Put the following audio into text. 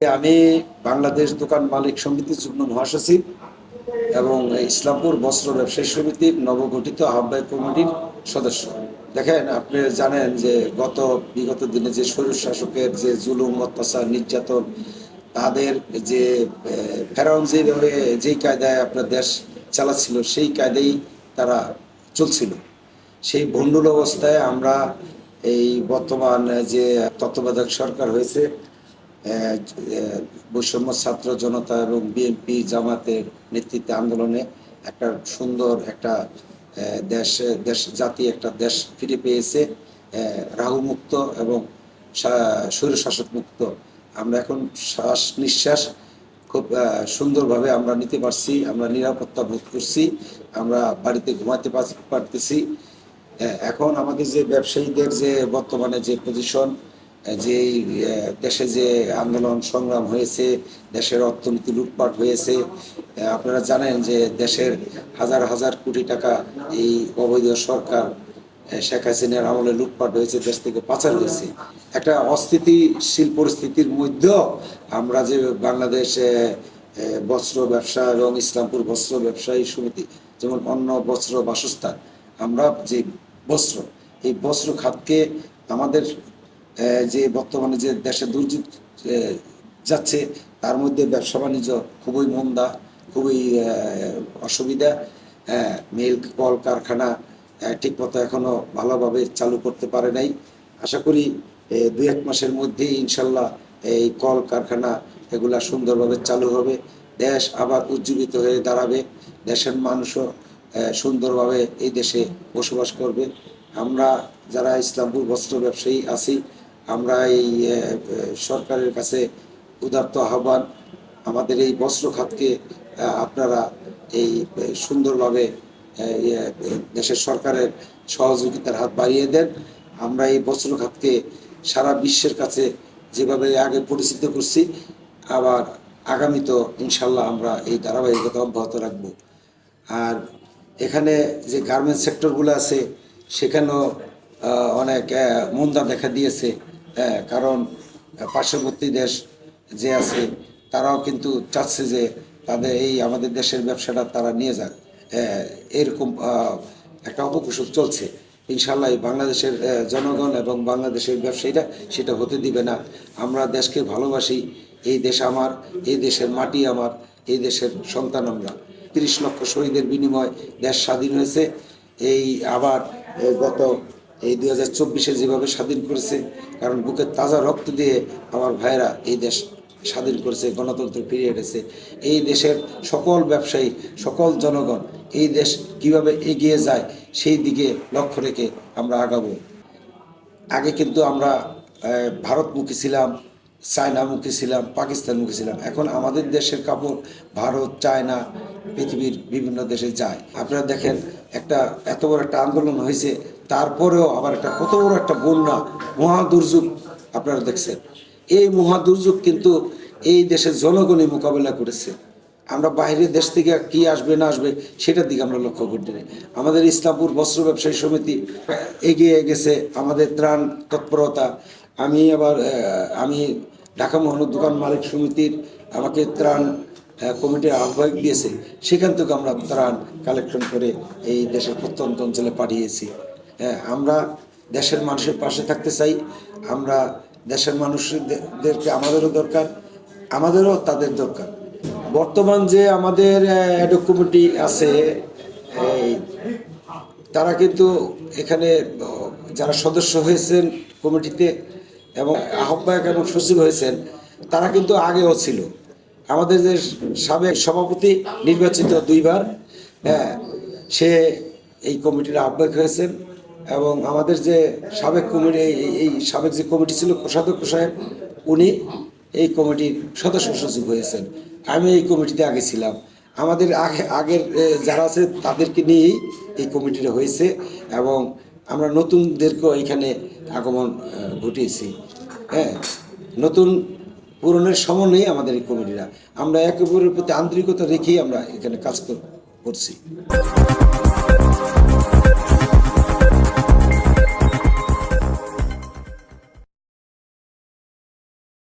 আমি বাংলাদেশ দোকান মালিক সমিতির যুগ্ম মহাসচিব এবং ইসলামপুর বস্ত্র ব্যবসায়ী সমিতির নবগঠিত আহ্বায়ক কমিটির সদস্য। দেখেন, আপনি জানেন যে গত বিগত দিনে যে স্বৈর শাসকের যে জুলুম, অত্যাচার, নির্যাতন, তাদের যে ফেরাউন যেভাবে যেই কায়দায় আপনার দেশ চালাচ্ছিল, সেই কায়দায় তারা চলছিল। সেই ভণ্ডুল অবস্থায় আমরা এই বর্তমান যে তত্ত্বাবধায়ক সরকার হয়েছে বৈষম্য ছাত্র জনতা এবং বিএনপি জামাতের নেতৃত্বে আন্দোলনে একটা সুন্দর একটা দেশ দেশ, জাতি একটা দেশ ফিরে পেয়েছে। রাহু মুক্ত এবং স্বৈরশাসক মুক্ত। আমরা এখন শ্বাস নিঃশ্বাস খুব সুন্দরভাবে আমরা নিতে পারছি, আমরা নিরাপত্তা বোধ করছি, আমরা বাড়িতে ঘুমাতে পারতেছি। এখন আমাদের যে ব্যবসায়ীদের যে বর্তমানে যে পজিশন যে দেশে যে আন্দোলন সংগ্রাম হয়েছে, দেশের অর্থনীতি লুটপাট হয়েছে আপনারা জানেন যে দেশের হাজার হাজার কোটি টাকা এই অবৈধ সরকার শেখ হাসিনার আমলে লুটপাট হয়েছে, দেশ থেকে পাচার হয়েছে। একটা অস্থিতিশীল পরিস্থিতির মধ্যেও আমরা যে বাংলাদেশ বস্ত্র ব্যবসা এবং ইসলামপুর বস্ত্র ব্যবসায়ী সমিতি, যেমন অন্য বস্ত্র, বাসস্থান, আমরা যে বস্ত্র, এই বস্ত্র খাতকে আমাদের যে বর্তমানে যে দেশে দুর্যোগ যাচ্ছে, তার মধ্যে ব্যবসা বাণিজ্য খুবই মন্দা, খুবই অসুবিধা। হ্যাঁ মিল, কল, কারখানা ঠিকমতো এখনও ভালোভাবে চালু করতে পারে নাই। আশা করি দুই এক মাসের মধ্যেই ইনশাল্লাহ এই কল, কারখানা এগুলা সুন্দরভাবে চালু হবে। দেশ আবার উজ্জীবিত হয়ে দাঁড়াবে। দেশের মানুষও সুন্দরভাবে এই দেশে বসবাস করবে। আমরা যারা ইসলামপুর বস্ত্র ব্যবসায়ী আছি আমরা এই সরকারের কাছে উদার্ত আহ্বান। আমাদের এই বস্ত্র খাতকে আপনারা এই সুন্দরভাবে দেশের সরকারের সহযোগিতার হাত বাড়িয়ে দেন। আমরা এই বস্ত্র খাতকে সারা বিশ্বের কাছে যেভাবে আগে পরিচিত করছি, আবার আগামীতেও ইনশাল্লাহ আমরা এই ধারাবাহিকতা অব্যাহত রাখব। আর এখানে যে গার্মেন্টস সেক্টরগুলো আছে, সেখানেও অনেক মন্দা দেখা দিয়েছে। কারণ পার্শ্ববর্তী দেশ যে আছে, তারাও কিন্তু চাচ্ছে যে তাদের এই আমাদের দেশের ব্যবসাটা তারা নিয়ে যাক। এরকম একটা অপকুশল চলছে। ইনশাল্লাহ বাংলাদেশের জনগণ এবং বাংলাদেশের ব্যবসায়ীরা সেটা হতে দিবে না। আমরা দেশকে ভালোবাসি, এই দেশ আমার, এই দেশের মাটি আমার, এই দেশের সন্তান আমরা। তিরিশ লক্ষ শহীদের বিনিময় দেশ স্বাধীন হয়েছে। এই আবার গত এই দুই হাজার চব্বিশে যেভাবে স্বাধীন করেছে, কারণ বুকের তাজা রক্ত দিয়ে আমার ভাইয়েরা এই দেশ স্বাধীন করেছে গণতন্ত্র ফিরিয়ে এনেছে এই দেশের সকল ব্যবসায়ী, সকল জনগণ এই দেশ কীভাবে এগিয়ে যায়, সেই দিকে লক্ষ্য রেখে আমরা আগাবো। আগে কিন্তু আমরা ভারতমুখী ছিলাম, চায়নামুখী ছিলাম, পাকিস্তানমুখী ছিলাম। এখন আমাদের দেশের কাপড় ভারত, চায়না, পৃথিবীর বিভিন্ন দেশে যায়। আপনারা দেখেন, একটা, এত বড় একটা আন্দোলন হয়েছে তারপরেও আবার একটা কত বড় একটা বন্যা মহা দুর্যোগ আপনারা দেখছেন। এই মহা দুর্যোগ কিন্তু এই দেশের জনগণই মোকাবেলা করেছে। আমরা বাইরের দেশ থেকে কি আসবে, না আসবে, সেটার দিকে আমরা লক্ষ্য করতে নেই। আমাদের ইসলামপুর বস্ত্র ব্যবসায়ী সমিতি এগিয়ে গেছে, আমাদের ত্রাণ তৎপরতা। আমি আবার আমি ঢাকা মহানগর দোকান মালিক সমিতির আমাকে ত্রাণ কমিটির আহ্বায়ক দিয়েছে। সেখান থেকে আমরা ত্রাণ কালেকশন করে এই দেশের প্রত্যন্ত অঞ্চলে পাঠিয়েছি। আমরা দেশের মানুষের পাশে থাকতে চাই। আমরা দেশের মানুষদেরকে আমাদেরও দরকার, আমাদেরও তাদের দরকার। বর্তমান যে আমাদের অ্যাডো কমিটি আছে তারা কিন্তু এখানে যারা সদস্য হয়েছেন কমিটিতে এবং আহ্বায়ক এবং সচিব হয়েছেন, তারা কিন্তু আগেও ছিল। আমাদের যে সাবেক সভাপতি নির্বাচিত দুইবার হ্যাঁ সে এই কমিটির আহ্বায়ক হয়েছেন। এবং আমাদের যে সাবেক কমিটি, এই- সাবেক যে কমিটি ছিল কোষাধ্যক্ষ সাহেব, উনি এই কমিটির সদস্য সচিব হয়েছেন। আমি এই কমিটিতে আগে ছিলাম। আমাদের আগে, আগের যারা আছে তাদেরকে নিয়েই এই কমিটিটা হয়েছে এবং আমরা নতুনদেরকেও এখানে আগমন ঘটিয়েছি। হ্যাঁ নতুন পুরনের সমন্বয়ে আমাদের এই কমিটিরা। আমরা একে অপরের প্রতি আন্তরিকতা রেখেই আমরা এখানে কাজ কর- করছি।